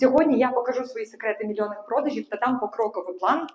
Сьогодні я покажу свої секрети мільйонних продажів та дам покроковий план.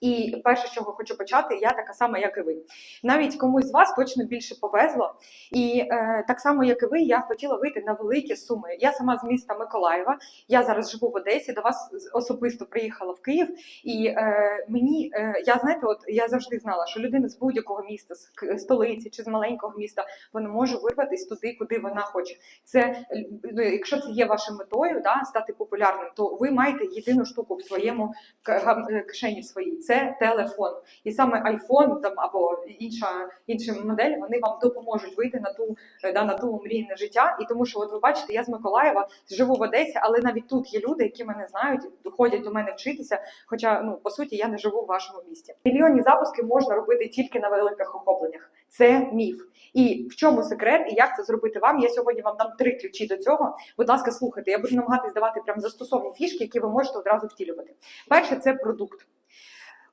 І перше, з чого хочу почати, я така сама, як і ви. Навіть комусь з вас точно більше повезло. І е, так само, як і ви, я хотіла вийти на великі суми. Я сама з міста Миколаєва. Я зараз живу в Одесі. До вас особисто приїхала в Київ. І е, мені е, я знаєте, от я завжди знала, що людина з будь-якого міста, з столиці чи з маленького міста, вона може вирватися туди, куди вона хоче. Це ну, якщо це є вашою метою, да, стати популярним, то ви маєте єдину штуку в своєму е, кишені своїй. Це телефон. І саме iPhone там або інша інші моделі вони вам допоможуть вийти на ту е, да, на ту мрійне життя. І тому що, от ви бачите, я з Миколаєва живу в Одесі, але навіть тут є люди, які мене знають, ходять до мене вчитися. Хоча ну по суті я не живу в вашому місті. Мільйонні запуски можна робити тільки на великих охопленнях. Це міф. І в чому секрет, і як це зробити вам? Я сьогодні вам дам три ключі до цього. Будь ласка, слухайте. Я буду намагатись давати прям застосовні фішки, які ви можете одразу втілювати. Перше це продукт.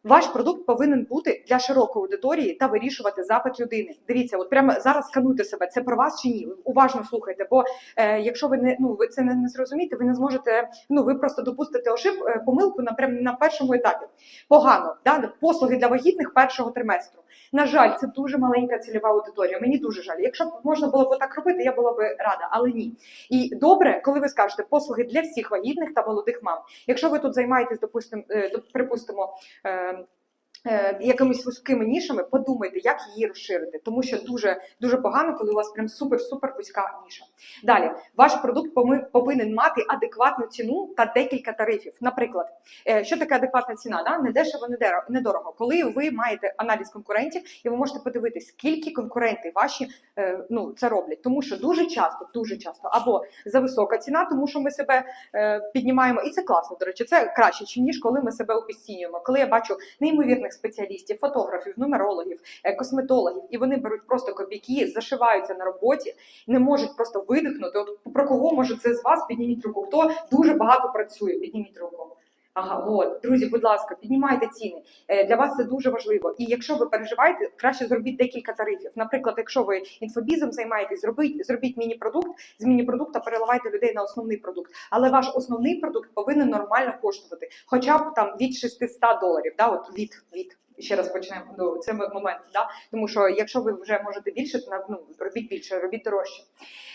Ваш продукт повинен бути для широкої аудиторії та вирішувати запит людини. Дивіться, от прямо зараз скануйте себе. Це про вас чи ні? Уважно слухайте. Бо е, якщо ви не ну ви це не, не зрозумієте, ви не зможете. Ну ви просто допустите ошиб е, помилку на прям на першому етапі. Погано, да послуги для вагітних першого триместру. На жаль, це дуже маленька цільова аудиторія. Мені дуже жаль. Якщо б можна було б так робити, я була б рада, але ні. І добре, коли ви скажете послуги для всіх вагітних та молодих мам. Якщо ви тут займаєтесь, допустимо, е, припустимо. е, Якимись вузькими нішами, подумайте, як її розширити, тому що дуже дуже погано, коли у вас прям супер-супер вузька ніша. Далі, ваш продукт повинен мати адекватну ціну та декілька тарифів. Наприклад, е, що таке адекватна ціна? Да? Не дешево, не недорого. Коли ви маєте аналіз конкурентів, і ви можете подивитись, скільки конкуренти ваші е, ну це роблять, тому що дуже часто, дуже часто, або за висока ціна, тому що ми себе е, піднімаємо, і це класно. До речі, це краще, ніж коли ми себе обіцінюємо. Коли я бачу неймовірних спеціалістів, фотографів, нумерологів, е, косметологів, і вони беруть просто копійки, зашиваються на роботі, не можуть просто видихнути. От про кого може це з вас? Підніміть руку. Хто дуже багато працює? Підніміть руку. Ага, от друзі, будь ласка, піднімайте ціни. Е, Для вас це дуже важливо. І якщо ви переживаєте, краще зробіть декілька тарифів. Наприклад, якщо ви інфобізом займаєтесь, зробіть зробіть міні-продукт, з міні-продукта переливайте людей на основний продукт. Але ваш основний продукт повинен нормально коштувати, хоча б там від 600 доларів. Да, от від від. Ще раз почнемо ну, це момент, да? тому що якщо ви вже можете більше, то ну, робіть більше, робіть дорожче.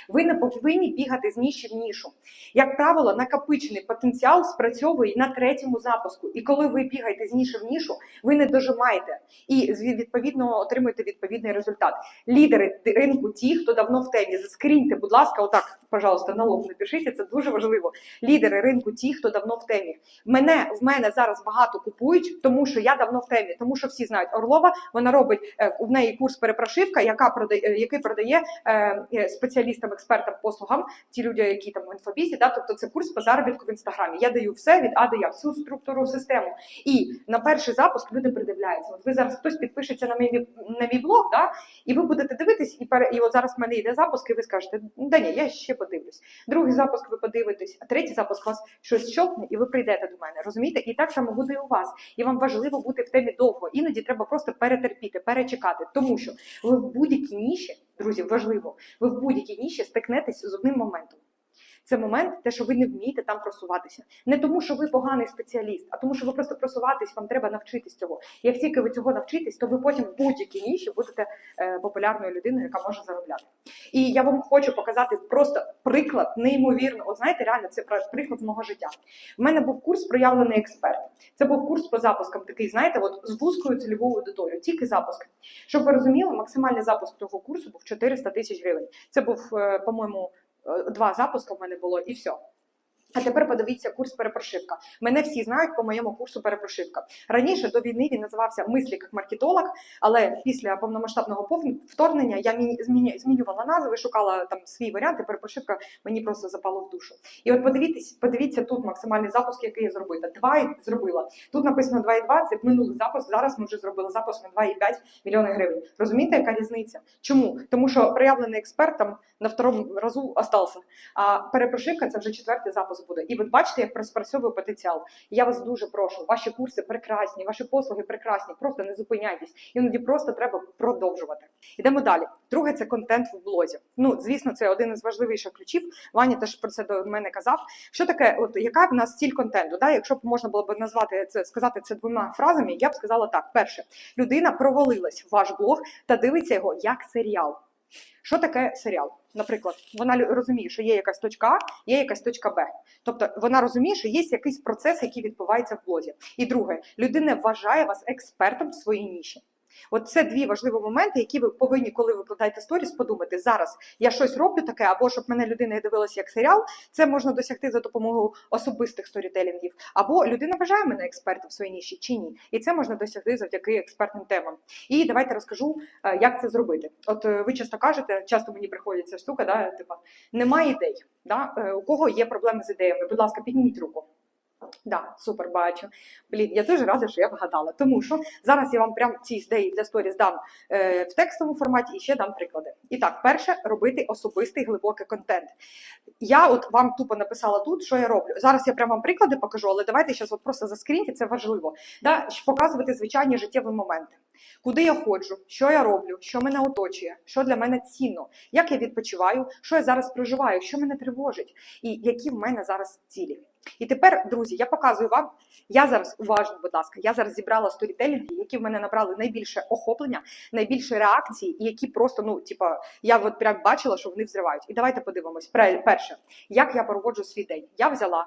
Ви не повинні бігати з ніші в нішу. Як правило, накопичений потенціал спрацьовує на третьому запуску. І коли ви бігаєте з ніші в нішу, ви не дожимаєте і відповідно отримуєте відповідний результат. Лідери ринку, ті, хто давно в темі, заскріньте, будь ласка, отак, пожалуйста, на лоб напишіть, це дуже важливо. Лідери ринку, ті, хто давно в темі. Мене в мене зараз багато купують, тому що я давно в темі, тому що всі знають Орлова. Вона робить е, в неї курс перепрошивка, яка продає, е, який продає е, е, спеціалістам, експертам, послугам, ті люди, які там в інфобізі, да, тобто це курс по заробітку в інстаграмі. Я даю все від А до Я, всю структуру систему. І на перший запуск люди придивляються. От ви зараз хтось підпишеться на мій на мій блог, да, і ви будете дивитись, і пере і от зараз в мене йде запуск, і ви скажете, да я ще подивлюсь. Другий запуск ви подивитесь, а третій запуск вас щось щолкне, і ви прийдете до мене. Розумієте? І так само буде і у вас. І вам важливо бути в темі довго. Іноді треба просто перетерпіти, перечекати, тому що ви в будь-якій ніші, друзі, важливо, ви в будь-якій ніші стикнетесь з одним моментом. Це момент, те, що ви не вмієте там просуватися. Не тому, що ви поганий спеціаліст, а тому, що ви просто просуватись, вам треба навчитись цього. Як тільки ви цього навчитесь, то ви потім в будь-якій ніші будете е, популярною людиною, яка може заробляти. І я вам хочу показати просто приклад неймовірно. От знаєте, реально це приклад з мого життя. У мене був курс проявлений експерт. Це був курс по запускам, такий, знаєте, от з вузькою цільовою аудиторією, тільки запуск. Щоб ви розуміли, максимальний запуск того курсу був 400 тисяч гривень. Це був, е, по-моєму, два запуски в мене було і все. А тепер подивіться курс перепрошивка. Мене всі знають по моєму курсу перепрошивка. Раніше до війни він називався Мислі як маркетолог, але після повномасштабного повн- вторгнення я змінювала назви, шукала там свій варіант, і перепрошивка мені просто запало в душу. І от подивіться, подивіться тут максимальний запуск, який я зробила. Два зробила. Тут написано 2,2, це минулий запуск. Зараз ми вже зробили запуск на 2,5 мільйони гривень. Розумієте, яка різниця? Чому? Тому що проявлений експерт там на второму разу остався. А перепрошивка це вже четвертий запуск буде. І ви бачите, як розпрацьовує потенціал. Я вас дуже прошу. Ваші курси прекрасні, ваші послуги прекрасні. Просто не зупиняйтесь. Іноді просто треба продовжувати. Ідемо далі. Друге це контент в блозі. Ну звісно, це один із важливіших ключів. Ваня теж про це до мене казав. Що таке, от яка в нас ціль контенту? Да? Якщо б можна було б назвати це, сказати це двома фразами, я б сказала так: перше, людина провалилась в ваш блог та дивиться його як серіал. Що таке серіал? Наприклад, вона розуміє, що є якась точка А, є якась точка Б. Тобто вона розуміє, що є якийсь процес, який відбувається в блозі. І друге, людина вважає вас експертом в своїй ніші. От це дві важливі моменти, які ви повинні, коли ви викладаєте сторіс, подумати. Зараз я щось роблю таке, або щоб мене людина дивилася як серіал. Це можна досягти за допомогою особистих сторітелінгів. Або людина вважає мене експертом в своїй ніші чи ні. І це можна досягти завдяки експертним темам. І давайте розкажу, е, як це зробити. От е, ви часто кажете, часто мені приходить ця штука, да, типа немає ідей. Да? Е, У кого є проблеми з ідеями? Будь ласка, підніміть руку. Да, супер, бачу. Блін, я дуже рада, що я вгадала. Тому що зараз я вам прям ці ідеї для сторіс дам е, в текстовому форматі і ще дам приклади. І так, перше, робити особистий глибокий контент. Я от вам тупо написала тут, що я роблю. Зараз я прям вам приклади покажу, але давайте зараз от просто заскріньте, це важливо. Да? Показувати звичайні життєві моменти. Куди я ходжу, що я роблю, що мене оточує, що для мене цінно, як я відпочиваю, що я зараз проживаю, що мене тривожить, і які в мене зараз цілі. І тепер, друзі, я показую вам. Я зараз уважно, будь ласка, я зараз зібрала сторітелінги, які в мене набрали найбільше охоплення, найбільше реакції, і які просто, ну, типа, я от прям бачила, що вони взривають. І давайте подивимось. Перше, як я проводжу свій день. Я взяла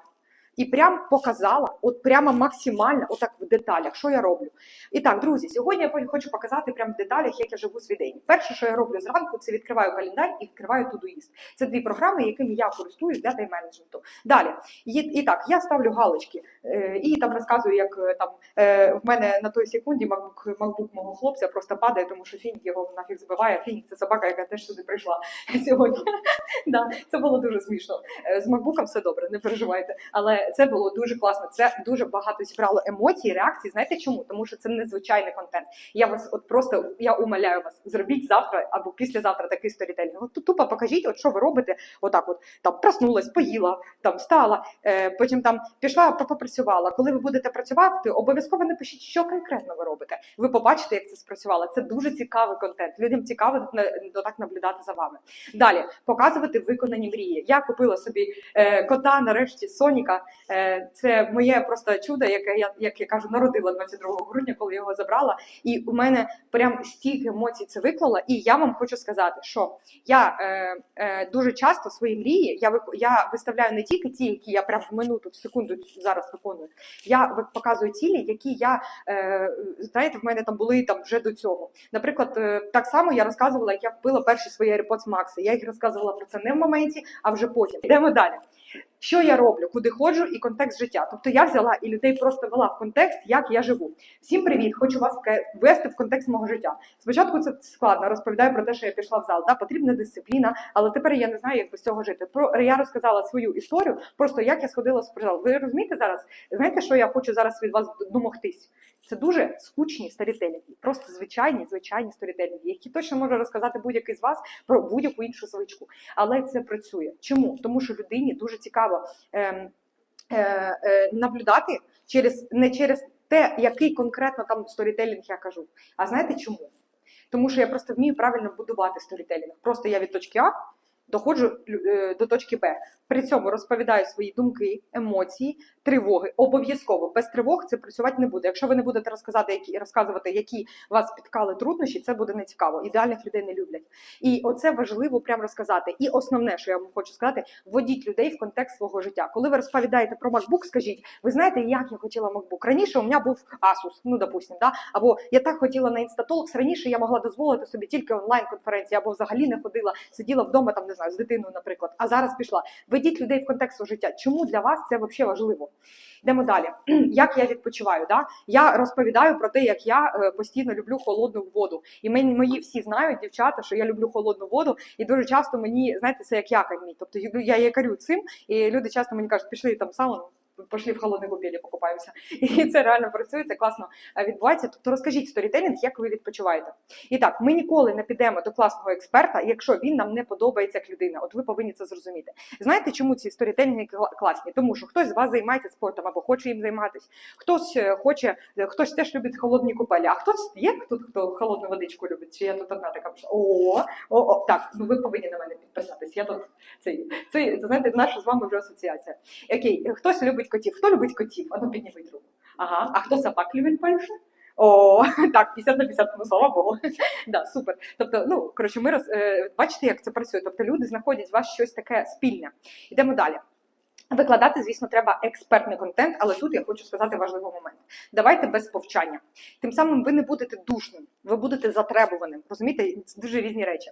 і прям показала, от прямо максимально, отак в деталях, що я роблю. І так, друзі, сьогодні я хочу показати прямо в деталях, як я живу свій день. Перше, що я роблю зранку, це відкриваю календар і відкриваю Todoist. Це дві програми, якими я користуюсь для тайм-менеджменту. Далі, і, так, я ставлю галочки е, і там розказую, як е, там е, в мене на той секунді MacBook, MacBook мого хлопця просто падає, тому що Фінік його нафіг збиває. Фінік це собака, яка теж сюди прийшла сьогодні. Да, це було дуже смішно. З MacBook все добре, не переживайте. Але це було дуже класно. Це дуже багато зібрало емоцій, реакцій. Знаєте чому? Тому що це незвичайний контент. Я вас от просто я умоляю вас, зробіть завтра або післязавтра такий сторітелінг. От тупо покажіть, от що ви робите. Отак, от там проснулась, поїла, там встала, е, потім там пішла, попрацювала. Коли ви будете працювати, обов'язково напишіть, що конкретно ви робите. Ви побачите, як це спрацювало. Це дуже цікавий контент. Людям цікаво так наблюдати за вами. Далі показувати виконані мрії. Я купила собі е, кота, нарешті Соніка. Е, це моє просто чудо, яке я як я кажу, народила 22 грудня, коли його забрала. І у мене прям стільки емоцій це виклала. І я вам хочу сказати, що я е, е, дуже часто свої мрії я я виставляю не тільки ті, які я прям в минуту, в секунду зараз виконую. Я показую цілі, які я е, знаєте, в мене там були там вже до цього. Наприклад, е, так само я розказувала, як я купила перші свої AirPods Max. Я їх розказувала про це не в моменті, а вже потім. Йдемо далі. Що я роблю, куди ходжу, і контекст життя. Тобто я взяла і людей просто вела в контекст, як я живу. Всім привіт! Хочу вас ввести в контекст мого життя. Спочатку це складно, розповідаю про те, що я пішла в зал. Да, потрібна дисципліна, але тепер я не знаю, як без цього жити. Про я розказала свою історію, просто як я сходила в спортзал. Ви розумієте зараз? Знаєте, що я хочу зараз від вас домогтись? Це дуже скучні сторітелінги, просто звичайні, звичайні сторітелінги, які точно може розказати будь-який з вас про будь-яку іншу звичку. Але це працює. Чому? Тому що людині дуже цікаво ем, е, е, наблюдати через не через те, який конкретно там сторітелінг я кажу. А знаєте чому? Тому що я просто вмію правильно будувати сторітелінг. Просто я від точки А доходжу е, до точки Б. При цьому розповідаю свої думки, емоції, тривоги. Обов'язково без тривог це працювати не буде. Якщо ви не будете розказати, які розказувати, які вас спіткали труднощі, це буде нецікаво. Ідеальних людей не люблять. І оце важливо прямо розказати. І основне, що я вам хочу сказати, вводіть людей в контекст свого життя. Коли ви розповідаєте про MacBook, скажіть, ви знаєте, як я хотіла MacBook? Раніше у мене був Asus, ну допустим, да? або я так хотіла на Instatalks, раніше я могла дозволити собі тільки онлайн конференції, або взагалі не ходила, сиділа вдома, там не знаю, з дитиною, наприклад. А зараз пішла. Ведіть людей в контекст життя. Чому для вас це взагалі важливо? Йдемо далі. Як я відпочиваю? Да? Я розповідаю про те, як я е, постійно люблю холодну воду. І мені мої всі знають, дівчата, що я люблю холодну воду, і дуже часто мені, знаєте, це як якорь мій. Тобто я якорю цим, і люди часто мені кажуть, пішли там сауну. Пошли в холодні купелі покупаємося. І це реально працює, це класно е, відбувається. Тобто розкажіть сторітелінг, як ви відпочиваєте. І так, ми ніколи не підемо до класного експерта, якщо він нам не подобається як людина. От ви повинні це зрозуміти. Знаєте, чому ці сторітелінги класні? Тому що хтось з вас займається спортом або хоче їм займатися, хтось е, хоче, е, хтось теж любить холодні купелі, а хтось є тут, хто холодну водичку любить, чи я тут одна така. О, о, о, так, ну ви повинні на мене підписатись. Я тут цей, це, це знаєте, наша з вами вже асоціація. Окей, хтось любить котів. Хто любить котів? А ну підніміть руку. Ага, а хто собак любить більше? О, так, 50 на 50, ну слава Богу. да, супер. Тобто, ну коротше, ми роз, е, бачите, як це працює. Тобто люди знаходять у вас щось таке спільне. Йдемо далі. Викладати, звісно, треба експертний контент, але тут я хочу сказати важливий момент. Давайте без повчання. Тим самим ви не будете душним, ви будете затребуваним. Розумієте, це дуже різні речі.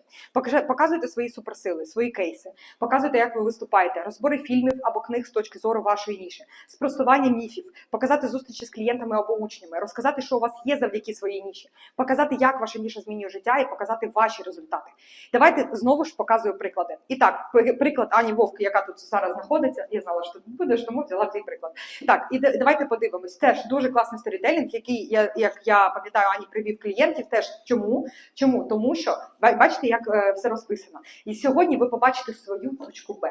Показуйте свої суперсили, свої кейси, показуйте, як ви виступаєте, розбори фільмів або книг з точки зору вашої ніші, спростування міфів, показати зустрічі з клієнтами або учнями, розказати, що у вас є завдяки своїй ніші, показати, як ваша ніша змінює життя, і показати ваші результати. Давайте знову ж показую приклади. І так, приклад Ані Вовки, яка тут зараз знаходиться. Я знала, що тут будеш, тому взяла цей приклад. Так, і давайте подивимось. Теж дуже класний сторітелінг, який я, як я пам'ятаю, Ані привів клієнтів. Теж чому? Чому? Тому що ба- бачите, як е, все розписано. І сьогодні ви побачите свою точку Б.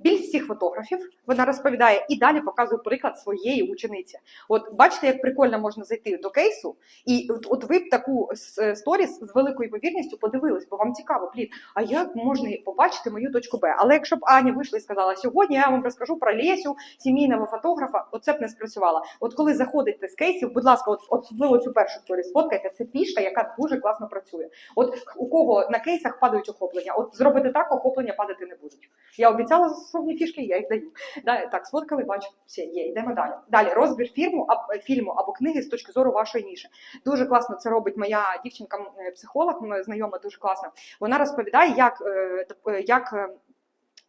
Більшість цих фотографів вона розповідає і далі показує приклад своєї учениці. От бачите, як прикольно можна зайти до кейсу, і от, от ви б таку е, сторіс з великою ймовірністю подивились, бо вам цікаво, блін, а як можна побачити мою точку Б? Але якщо б Аня вийшла і сказала, сьогодні я вам розкажу про Лесю, сімейного фотографа, оце б не спрацювало. От коли заходите з кейсів, будь ласка, от особливо цю першу сторіс фоткайте, це фішка, яка дуже класно працює. От у кого на кейсах падають охоплення, от зробите так, охоплення падати не будуть. Я обіцяла засобні фішки, я їх даю. Да, так, сфоткали, бачу, все, є, йдемо далі. Далі розбір фільму, а, фільму або книги з точки зору вашої ніші. Дуже класно це робить моя дівчинка, м, е, знайома дуже класно. Вона розповідає, як, е, е, як е, е,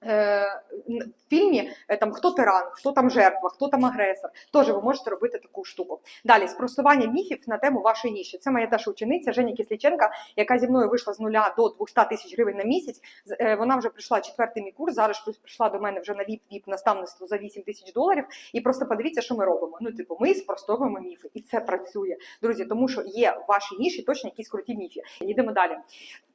в фільмі е, там хто тиран, хто там жертва, хто там агресор. Теж ви можете робити таку штуку. Далі спростування міфів на тему вашої ніші. Це моя теж учениця Женя Кисліченка, яка зі мною вийшла з нуля до 200 тисяч гривень на місяць. Е, Вона вже прийшла четвертий мій курс. Зараз прийшла до мене вже на віп віп наставництво за 8 тисяч доларів. І просто подивіться, що ми робимо. Ну, типу, ми спростовуємо міфи, і це працює, друзі, тому що є в вашій ніші точно якісь круті міфи. Йдемо далі.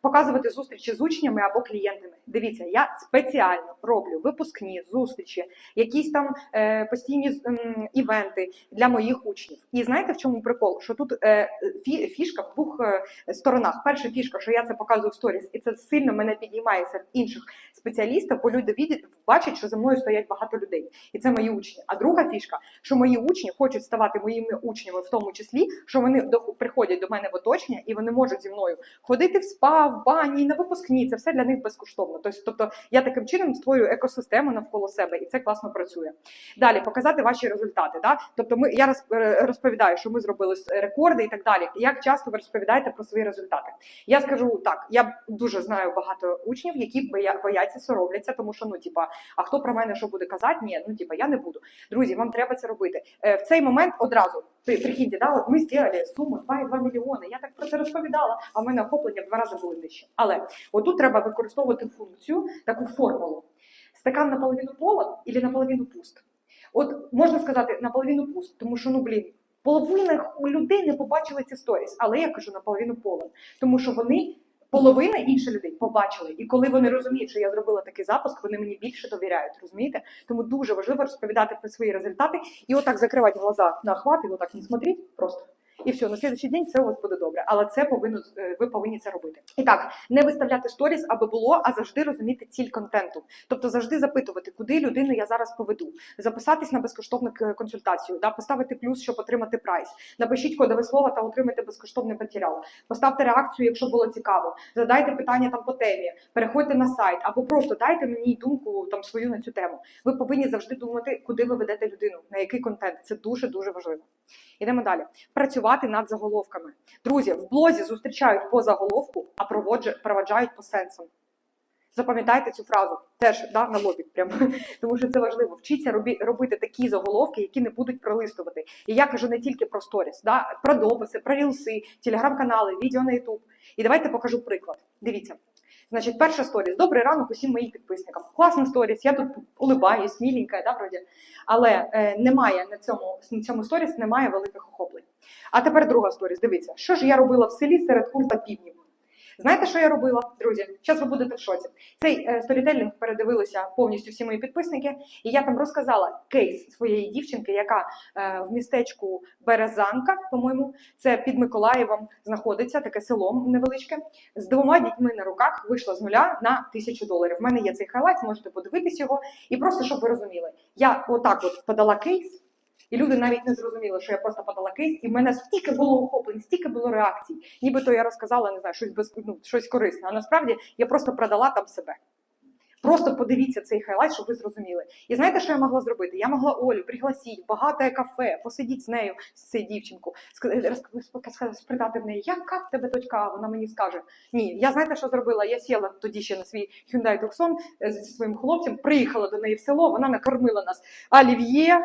Показувати зустрічі з учнями або клієнтами. Дивіться, я спеціально роблю випускні зустрічі, якісь там е, постійні м, івенти для моїх учнів. І знаєте, в чому прикол? Що тут е, фі, фішка в двох е, сторонах. Перша фішка, що я це показую в сторіс, і це сильно мене підіймає серед інших спеціалістів, бо люди відять, бачать, що за мною стоять багато людей, і це мої учні. А друга фішка, що мої учні хочуть ставати моїми учнями, в тому числі, що вони до, приходять до мене в оточення і вони можуть зі мною ходити в спа, в бані, на випускні. Це все для них безкоштовно. Тобто, тобто я таким чином створюю екосистему навколо себе, і це класно працює. Далі показати ваші результати. Да? Тобто, ми я е, розповідаю, що ми зробили рекорди і так далі. Як часто ви розповідаєте про свої результати? Я скажу так: я дуже знаю багато учнів, які бояться, соромляться, тому що ну, типа, а хто про мене що буде казати? Ні, ну типа я не буду. Друзі, вам треба це робити. Е, в цей момент одразу при прикиньте, да, от ми зробили суму 2,2 мільйони. Я так про це розповідала, а в мене охоплення в два рази були нижче. Але отут треба використовувати функцію, таку формулу. Стакан наполовину полон или наполовину пуст. От можна сказати наполовину пуст, тому що ну блін, половина людей не побачили ці сторіс, але я кажу наполовину полон, тому що вони. Половина інших людей побачили, і коли вони розуміють, що я зробила такий запуск, вони мені більше довіряють. Розумієте? Тому дуже важливо розповідати про свої результати і отак закривати глаза на охват, і отак не смотреть просто. І все, на слідчий день все у вас буде добре. Але це повинно е, ви повинні це робити. І так, не виставляти сторіс, аби було, а завжди розуміти ціль контенту. Тобто завжди запитувати, куди людину я зараз поведу, записатись на безкоштовну консультацію, да, поставити плюс, щоб отримати прайс. Напишіть кодове слово та отримайте безкоштовний матеріал. Поставте реакцію, якщо було цікаво. Задайте питання там по темі, переходьте на сайт або просто дайте мені думку там свою на цю тему. Ви повинні завжди думати, куди ви ведете людину, на який контент. Це дуже дуже важливо. Ідемо далі. Працювати над заголовками. Друзі, в блозі зустрічають по заголовку, а проваджають по сенсам. Запам'ятайте цю фразу теж да, на лобі, прямо тому що це важливо. Вчіться робі, робити такі заголовки, які не будуть пролистувати. І я кажу не тільки про сторіс, да, про дописи, про рілси, телеграм-канали, відео на Ютуб. І давайте покажу приклад. Дивіться, Значить, перша сторіс. Добрий ранок усім моїм підписникам. Класна сторіс, я тут улибаюсь, міленька, да, вроді. Але е, немає на цьому, на цьому сторіс немає великих охоплень. А тепер друга сторіс. Дивіться, що ж я робила в селі серед курта півнів. Знаєте, що я робила, друзі? Зараз ви будете в шоці. Цей е, передивилися повністю всі мої підписники, і я там розказала кейс своєї дівчинки, яка е, в містечку Березанка, по-моєму, це під Миколаєвом знаходиться таке село невеличке. З двома дітьми на руках вийшла з нуля на тисячу доларів. У мене є цей хайлайт, можете подивитись його. І просто щоб ви розуміли, я отак от подала кейс. І люди навіть не зрозуміли, що я просто подала кейс, і в мене стільки було охоплень, стільки було реакцій. Нібито я розказала, не знаю, щось без ну, щось корисне. А насправді я просто продала там себе. Просто подивіться цей хайлайт, щоб ви зрозуміли. І знаєте, що я могла зробити? Я могла Олю пригласити в багате кафе, посидіти з нею, з цією дівчинку, спитати в неї, яка в тебе дочка? Вона мені скаже. Ні, я знаєте, що зробила? Я сіла тоді ще на свій Hyundai Tucson е, зі своїм хлопцем, приїхала до неї в село, вона накормила нас олів'є,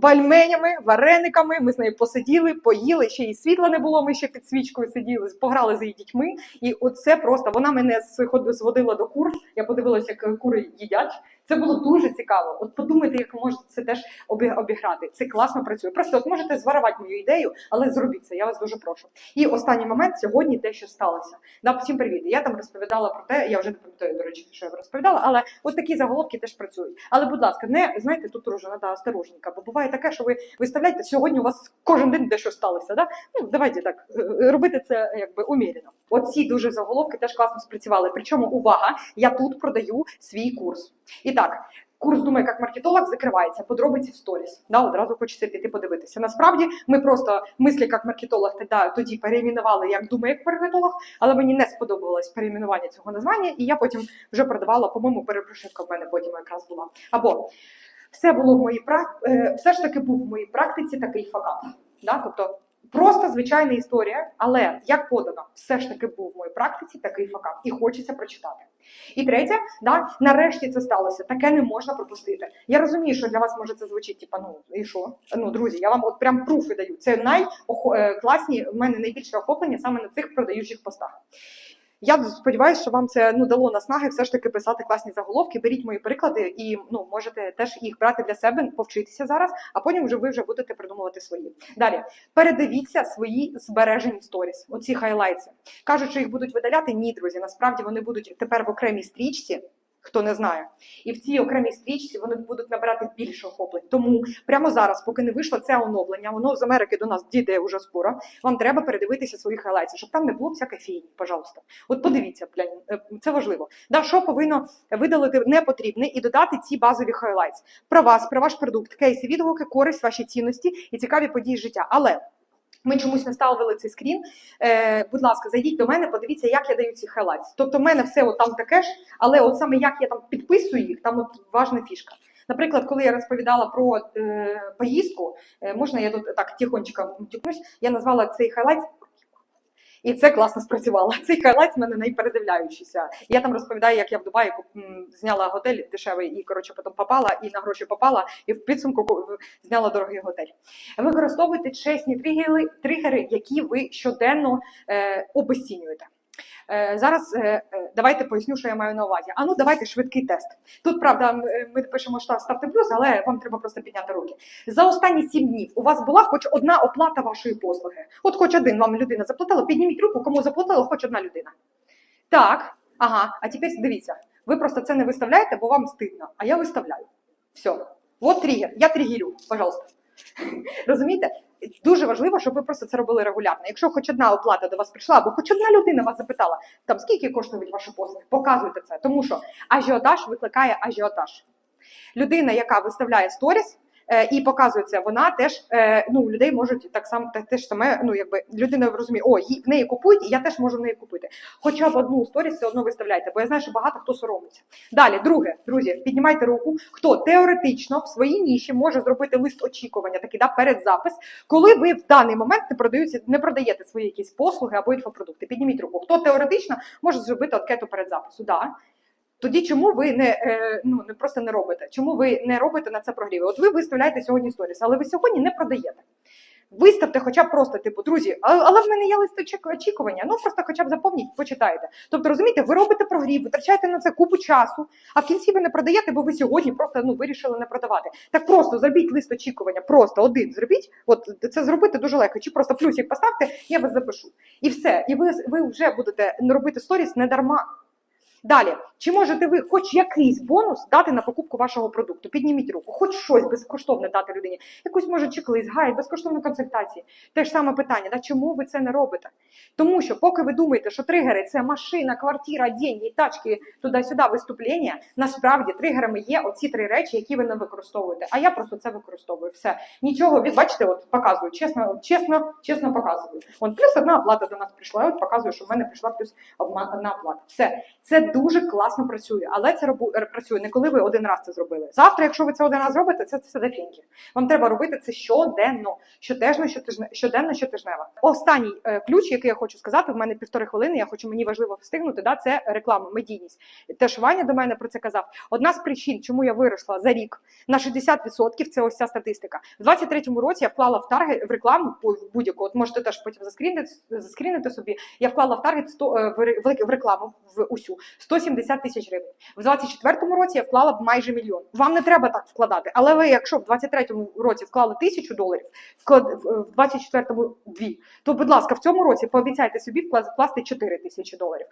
бальменями, варениками. Ми з нею посиділи, поїли, ще й світла не було. Ми ще під свічкою сиділи, пограли з її дітьми. І оце просто вона мене зводила до кур. Я подивилася, як кури їдять. Це було дуже цікаво. От подумайте, як можете це теж обіграти. Це класно працює. Просто от можете зварувати мою ідею, але зробіть це. Я вас дуже прошу. І останній момент сьогодні те, що сталося. Да, всім привіт. Я там розповідала про те, я вже не пам'ятаю, до речі, що я розповідала, але от такі заголовки теж працюють. Але, будь ласка, не знаєте, тут теж треба осторожненько, бо буває таке, що ви виставляєте сьогодні. У вас кожен день дещо сталося. Да? Ну давайте так е, робити це якби умірено. Оці дуже заголовки теж класно спрацювали. Причому увага, я тут продаю свій курс. І так. Курс «Думай як маркетолог закривається, подробиці в сторіс. Да, одразу хочеться піти подивитися. Насправді ми просто мислі як маркетолог тоді, тоді переіменували як «Думай як маркетолог, але мені не сподобалось переіменування цього названня, і я потім вже продавала, по-моєму, перепрошивка в мене потім якраз була. Або все було в моїй прак... е, все ж таки був в моїй практиці такий факап. Да? Тобто просто звичайна історія, але як подано, все ж таки був в моїй практиці такий факап, і хочеться прочитати. І третє, да, нарешті це сталося. Таке не можна пропустити. Я розумію, що для вас може це звучить, типа, ну і що? Ну, друзі, я вам от прям пруфи даю. Це найкласні, в мене найбільше охоплення саме на цих продаючих постах. Я сподіваюся, що вам це ну дало наснаги все ж таки писати класні заголовки. Беріть мої приклади і ну можете теж їх брати для себе, повчитися зараз, а потім вже ви вже будете придумувати свої. Далі передивіться свої збережені сторіс. Оці хайлайтси. Кажуть, що їх будуть видаляти. Ні, друзі. Насправді вони будуть тепер в окремій стрічці. Хто не знає, і в цій окремій стрічці вони будуть набирати більше охоплень. Тому прямо зараз, поки не вийшло це оновлення, воно з Америки до нас дійде уже скоро. Вам треба передивитися свої хайлайтси, щоб там не було всякої фігні, пожалуйста. От подивіться, е, це важливо. Да, що повинно видалити непотрібне і додати ці базові хайлайтс про вас, про ваш продукт, кейси, відгуки, користь, ваші цінності і цікаві події життя. Але ми чомусь не ставили цей скрін. Е, будь ласка, зайдіть до мене, подивіться, як я даю ці хайлайтс. Тобто, в мене все от там таке ж, але от саме як я там підписую їх, там от важна фішка. Наприклад, коли я розповідала про е, поїздку, е, можна я тут так тихонечко тікнусь. я назвала цей хайлайт. І це класно спрацювало. Цей хайлайт в мене найпередивляючийся. Я там розповідаю, як я в Дубаї зняла готель дешевий і коротше потім попала, і на гроші попала, і в підсумку зняла дорогий готель. Використовуйте чесні тригери, тригери які ви щоденно е, обесцінюєте. Е, Зараз е, е, давайте поясню, що я маю на увазі. А ну давайте швидкий тест. Тут правда ми пишемо, що ставте плюс, але вам треба просто підняти руки. За останні сім днів у вас була хоч одна оплата вашої послуги. От хоч один вам людина заплатила. Підніміть руку, кому заплатила хоч одна людина. Так, ага. А тепер дивіться, ви просто це не виставляєте, бо вам стидно. А я виставляю. Все. От тригер. Я тригерю, пожалуйста. Розумієте? Дуже важливо, щоб ви просто це робили регулярно. Якщо хоч одна оплата до вас прийшла, або хоч одна людина вас запитала, там скільки коштують ваші послуги, показуйте це, тому що ажіотаж викликає ажіотаж. Людина, яка виставляє сторіс. Е, І показує це, вона теж е, ну людей можуть так само те, ж саме. Ну якби людина розуміє, о, їй- в неї купують, і я теж можу в неї купити. Хоча б одну сторіс все одно виставляйте, бо я знаю, що багато хто соромиться. Далі, друге, друзі, піднімайте руку. Хто теоретично в своїй ніші може зробити лист очікування, такий да, передзапис, коли ви в даний момент не продаєте, не продаєте свої якісь послуги або інфопродукти. Підніміть руку. Хто теоретично може зробити анкету передзапису? Да. Тоді чому ви не, е, ну, не просто не робите? Чому ви не робите на це прогріви? От ви виставляєте сьогодні сторіс, але ви сьогодні не продаєте. Виставте, хоча б просто, типу, друзі, але в мене є лист очікування. Ну просто хоча б заповніть, почитайте. Тобто, розумієте, ви робите прогрів, витрачаєте на це купу часу, а в кінці ви не продаєте, бо ви сьогодні просто ну вирішили не продавати. Так просто зробіть лист очікування, просто один зробіть. От це зробити дуже легко. Чи просто плюсик поставте, я вас запишу. І все. І ви, ви вже будете робити сторіс не дарма. Далі, чи можете ви хоч якийсь бонус дати на покупку вашого продукту? Підніміть руку, хоч щось безкоштовне дати людині, якусь може чек-лист, гайд, безкоштовну консультацію. Те ж саме питання: да чому ви це не робите? Тому що, поки ви думаєте, що тригери це машина, квартира, деньги, тачки, туди-сюди, виступлення, насправді тригерами є оці три речі, які ви не використовуєте. А я просто це використовую. Все нічого від бачите, от показую, чесно, чесно, чесно показую. От плюс одна оплата до нас прийшла. Я от показую, що в мене прийшла плюс одна оплата. Все це дуже класно працює, але це робу, е, працює не коли ви один раз це зробили. Завтра, якщо ви це один раз зробите, це все дефінки. Вам треба робити це щоденно, щотижно, щотижне, щоденно, щотижнево. Останній е, ключ, який я хочу сказати, в мене півтори хвилини. Я хочу мені важливо встигнути. Да, це реклама, медійність. Теж Ваня до мене про це казав. Одна з причин, чому я виросла за рік на 60%, це ось ця статистика. В 23-му році я вклала в таргет в рекламу в будь-яку. От можете теж потім заскрінити, заскрінити собі. Я вклала в таргет 100, е, в ре- в рекламу в усю 170 тисяч гривень. В 24-му році я вклала б майже мільйон. Вам не треба так вкладати, але ви, якщо в 23-му році вклали тисячу доларів, в 24-му дві, то будь ласка, в цьому році пообіцяйте собі вкла- вкласти 4 тисячі доларів.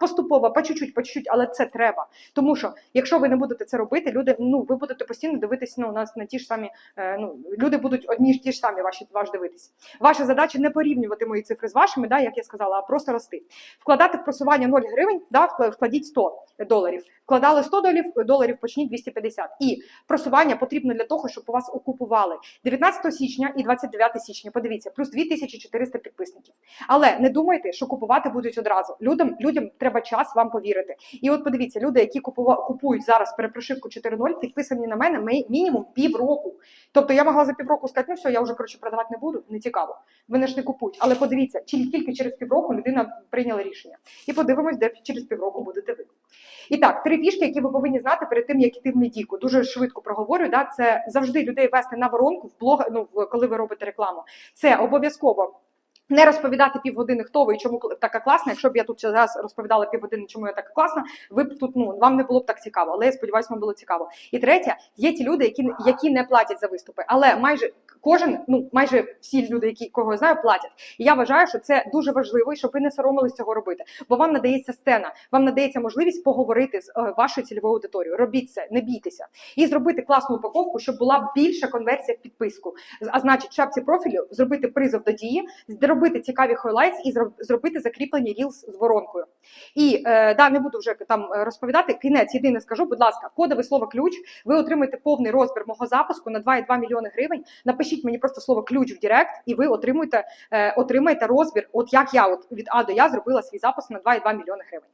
Поступово, по чуть-чуть, по чуть-чуть, але це треба. Тому що якщо ви не будете це робити, люди ну ви будете постійно дивитися ну, на, на ті ж самі. Е, ну люди будуть одні ж ті ж самі ваші ваш дивитись. Ваша задача не порівнювати мої цифри з вашими, да, як я сказала, а просто рости. Вкладати в просування 0 гривень, да, вкла- вкладіть 100 доларів. Вкладали 100 доларів, доларів почніть 250. І просування потрібно для того, щоб у вас окупували 19 січня і 29 січня. Подивіться, плюс 2400 підписників. Але не думайте, що купувати будуть одразу. Людям людям треба час вам повірити. І от подивіться, люди, які купува- купують зараз перепрошивку 4.0, підписані на мене ми- мінімум півроку. Тобто я могла за півроку сказати, ну все, я вже коротше продавати не буду, не цікаво. Вони ж не купують. Але подивіться, тільки через півроку людина прийняла рішення. І подивимось, де через півроку будете ви. І так, три фішки, які ви повинні знати перед тим, як іти в медійку. Дуже швидко проговорю. Да? Це завжди людей вести на воронку в блог, ну, коли ви робите рекламу. Це обов'язково. Не розповідати півгодини, хто ви і чому така класна. Якщо б я тут зараз розповідала півгодини, чому я така класна, ви б тут ну вам не було б так цікаво. Але я сподіваюся, вам було цікаво. І третє, є ті люди, які які не платять за виступи, але майже кожен, ну майже всі люди, які кого я знаю, платять. І я вважаю, що це дуже важливо, і щоб ви не соромились цього робити. Бо вам надається сцена, вам надається можливість поговорити з е, вашою цільовою аудиторією. Робіть це, не бійтеся, і зробити класну упаковку, щоб була більша конверсія в підписку. А значить, в шапці профілю зробити призов до дії, зробити цікаві хайлайтс і зроб- зробити закріплені рілс з воронкою. І е, да, не буду вже там е, розповідати. Кінець єдине скажу, будь ласка, кодове слово ключ. Ви отримаєте повний розбір мого запуску на 2,2 мільйони гривень. Напишіть мені просто слово ключ в Директ, і ви отримуєте, е, отримаєте розбір. От як я от від А до Я зробила свій запис на 2,2 мільйони гривень.